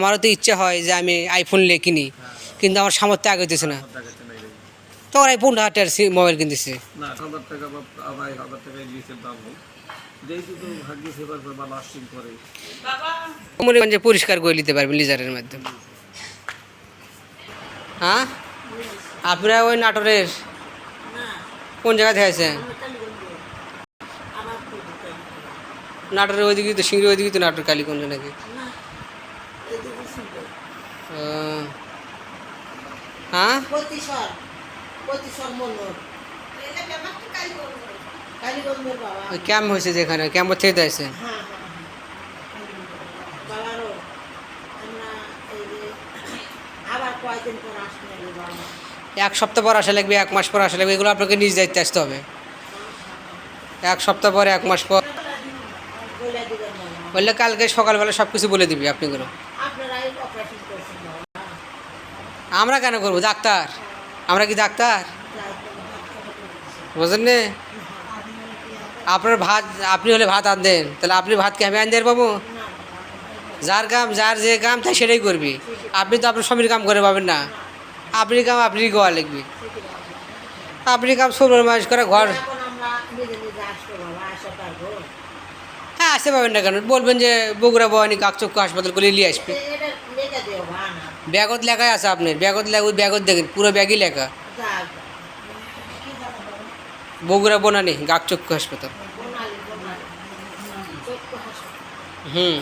আমারও তো ইচ্ছা হয় যে আমি আইফোন নিয়ে কিনি। কিন্তু আমার সামর্থ্য আগে দিতেছে না। দেখাচ্ছে না এই। তো ওরাই পনেরো হাজার মোবাইল কিনতেছে মনে পরিষ্কার করে নিতে পারবেন লিজারের মাধ্যমে। হ্যাঁ? আপনারা ওই নাটোরের কোন জায়গা থেকে আছেন নাটোরের ওইদিকে তো সিংড়ি ওইদিকে তো নাটোর কালীগঞ্জ নাকি। হ্যাঁ? প্রতিশর প্রতিশর মনোর কালীগঞ্জের বাবা। ওই ক্যাম্প হয়েছে যেখানে ক্যাম্প থেকে তো বাবারও আমরা এই যে আবার কয়েকদিন পর আসলে বাবা। এক সপ্তাহ পর আসা লাগবে এক মাস পর আসা লাগবে এগুলো আপনাকে নিজ দায়িত্বে আসতে হবে। এক সপ্তাহ পরে এক মাস পর। বললে কালকে সকালবেলা সব কিছু বলে দিবি আপনি আমরা কেন করব? ডাক্তার। আমরা কি ডাক্তার? বুঝলেন? আপনার ভাত, আপনি হলে ভাত আন দেন তাহলে আপনি ভাত কি আমি আন দেন পাবো যার কাম, যার যে কাম, তাই সেটাই করবি। আপনি তো আপনার স্বামীর কাম করে পাবেন না। আপনি কাম আপনি গোয়া লিখবি? আপনি কাম সবর মাস করে ঘর। হ্যাঁ আসতে পাবেন না কেন? বলবেন যে বগুড়া ভবানী কাকচক্য হাসপাতাল করে নিয়ে আসবে। ব্যাগত লেখাই আছে আপনার ব্যাগত লেখা ওই ব্যাগত দেখেন পুরো ব্যাগই লেখা। বগুড়া বনানি গাকচক্ষু হাসপাতাল। হুম।